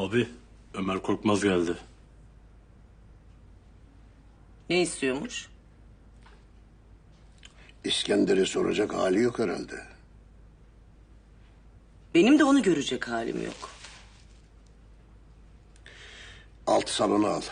Abi Ömer Korkmaz geldi. Ne istiyormuş? İskender'e soracak hali yok herhalde. Benim de onu görecek halim yok. Alt salonu al.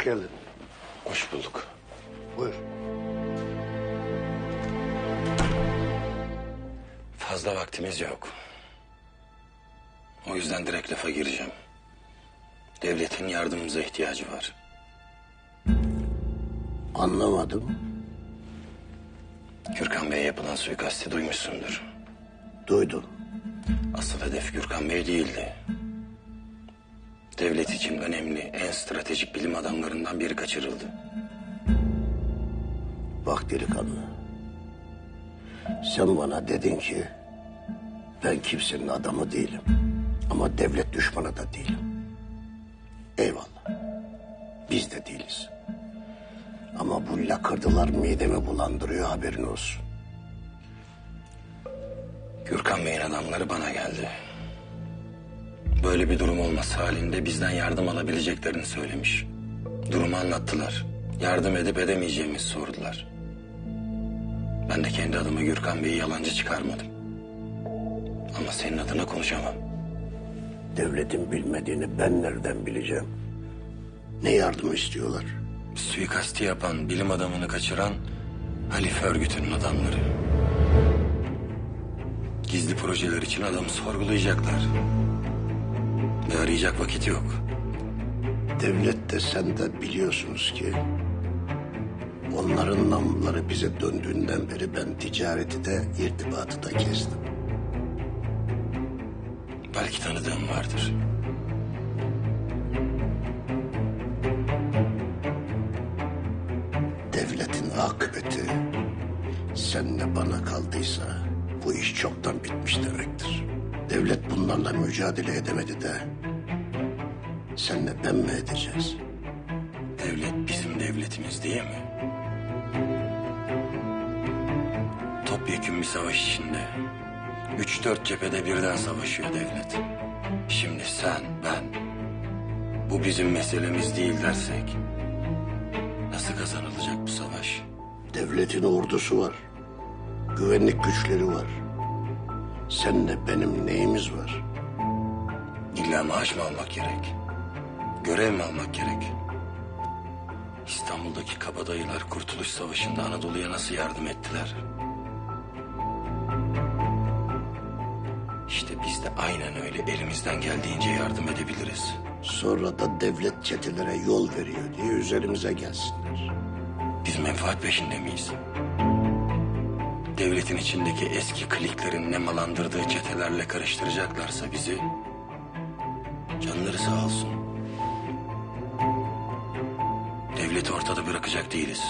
Hoş geldin. Hoş bulduk. Buyur. Fazla vaktimiz yok. O yüzden direkt lafa gireceğim. Devletin yardımımıza ihtiyacı var. Anlamadım. Gürkan Bey'e yapılan suikasti duymuşsundur. Duydum. Asıl hedef Gürkan Bey değildi. Devlet için önemli, en stratejik bilim adamlarından biri kaçırıldı. Bak delikanlı. Sen bana dedin ki... ...ben kimsenin adamı değilim. Ama devlet düşmanı da değilim. Eyvallah. Biz de değiliz. Ama bu lakırdılar midemi bulandırıyor haberin olsun. Gürkan Bey'in adamları bana geldi. Böyle bir durum olması halinde bizden yardım alabileceklerini söylemiş. Durumu anlattılar. Yardım edip edemeyeceğimizi sordular. Ben de kendi adıma Gürkan Bey'i yalancı çıkarmadım. Ama senin adına konuşamam. Devletin bilmediğini ben nereden bileceğim? Ne yardım istiyorlar? Suikasti yapan, bilim adamını kaçıran Halife örgütünün adamları. Gizli projeler için adamı sorgulayacaklar. Ve arayacak vakit yok. Devlet de sen de biliyorsunuz ki... ...onların namluları bize döndüğünden beri ben ticareti de irtibatı da kestim. Belki tanıdığım vardır. Devletin akıbeti senle bana kaldıysa bu iş çoktan bitmiş demektir. Devlet bunlarla mücadele edemedi de senle ben mi edeceğiz? Devlet bizim devletimiz değil mi? Topyekun bir savaş içinde. Üç dört cephede birden savaşıyor devlet. Şimdi sen, ben... ...bu bizim meselemiz değil dersek... ...nasıl kazanılacak bu savaş? Devletin ordusu var. Güvenlik güçleri var. Senle benim neyimiz var? İlla maaş mı almak gerek? Görev mi almak gerek? İstanbul'daki kabadayılar Kurtuluş Savaşı'nda Anadolu'ya nasıl yardım ettiler? İşte biz de aynen öyle elimizden geldiğince yardım edebiliriz. Sonra da devlet çetelere yol veriyor diye üzerimize gelsinler. Biz menfaat peşinde miyiz? Devletin içindeki eski kliklerin nemalandırdığı çetelerle karıştıracaklarsa bizi... ...canları sağ olsun. Devleti ortada bırakacak değiliz.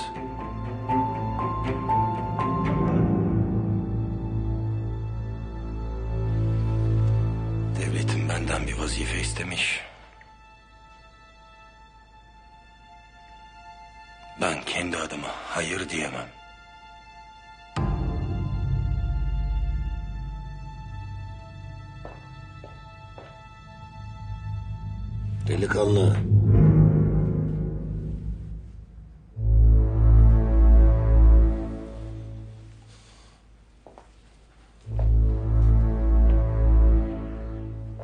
Devletin benden bir vazife istemiş. Ben kendi adıma hayır diyemem. Delikanlı.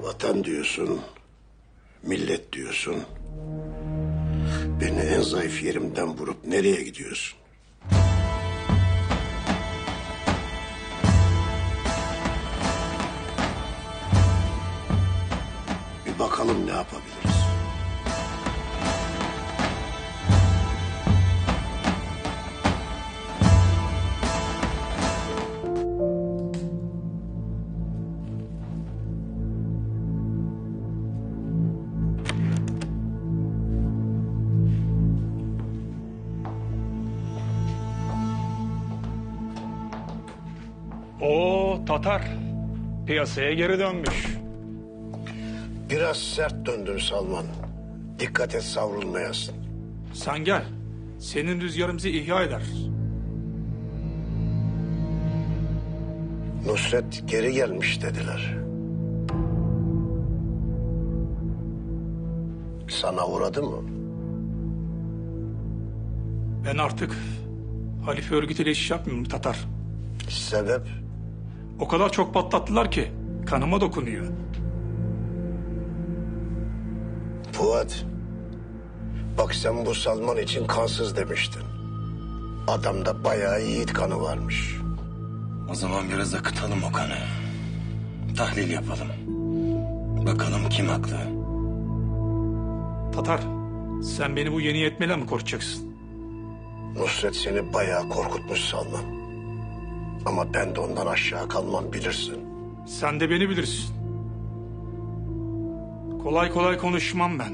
Vatan diyorsun, millet diyorsun. Beni en zayıf yerimden vurup nereye gidiyorsun? Bir bakalım ne yapabiliriz. Tatar piyasaya geri dönmüş. Biraz sert döndün Salman. Dikkat et savrulmayasın. Sen gel. Senin rüzgarımızı ihya eder. Nusret geri gelmiş dediler. Sana uğradı mı? Ben artık Halife örgütüyle iş yapmıyorum Tatar. Sebep? O kadar çok patlattılar ki kanıma dokunuyor. Fuat. Bak sen bu Salman için kansız demiştin. Adamda bayağı yiğit kanı varmış. O zaman biraz akıtalım o kanı. Tahlil yapalım. Bakalım kim haklı. Tatar sen beni bu yeni yetmeyle mi korutacaksın? Nusret seni bayağı korkutmuş Salman. Ama ben de ondan aşağı kalmam bilirsin. Sen de beni bilirsin. Kolay kolay konuşmam ben.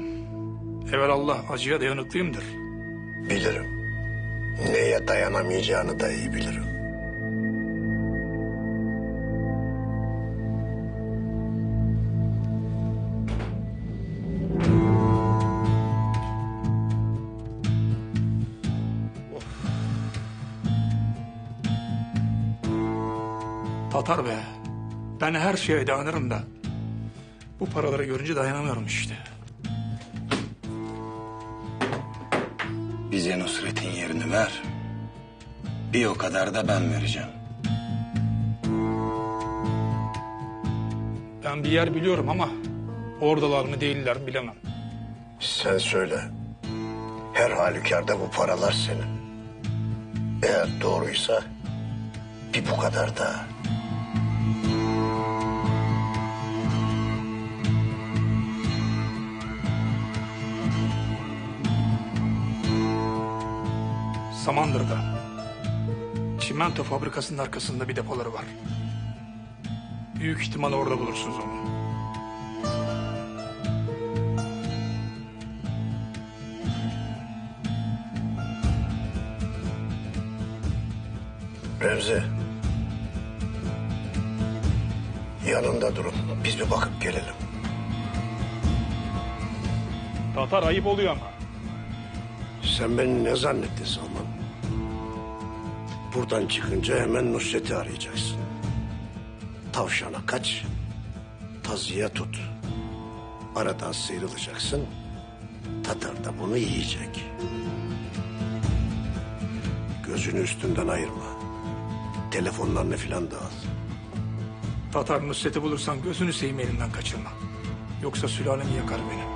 Evelallah acıya dayanıklıyımdır. Bilirim. Neye dayanamayacağını da iyi bilirim. Tatar be. Ben her şeye dayanırım da. Bu paraları görünce dayanamıyorum işte. Bize Nusret'in yerini ver. Bir o kadar da ben vereceğim. Ben bir yer biliyorum ama oradalar mı değiller mi bilemem. Sen söyle. Her halükarda bu paralar senin. Eğer doğruysa bir bu kadar daha. Samandır'da. Çimento fabrikasının arkasında bir depoları var. Büyük ihtimal orada bulursunuz onu. Remzi. Yanında durun. Biz bir bakıp gelelim. Tatar ayıp oluyor ama. Sen beni ne zannettin Salman? Buradan çıkınca hemen Nusret'i arayacaksın. Tavşana kaç, tazıya tut. Aradan sıyrılacaksın, Tatar da bunu yiyecek. Gözünü üstünden ayırma. Telefonlarını filan da al. Tatar Nusret'i bulursan gözünü seveyim elinden kaçırma. Yoksa sülalemi yakar beni.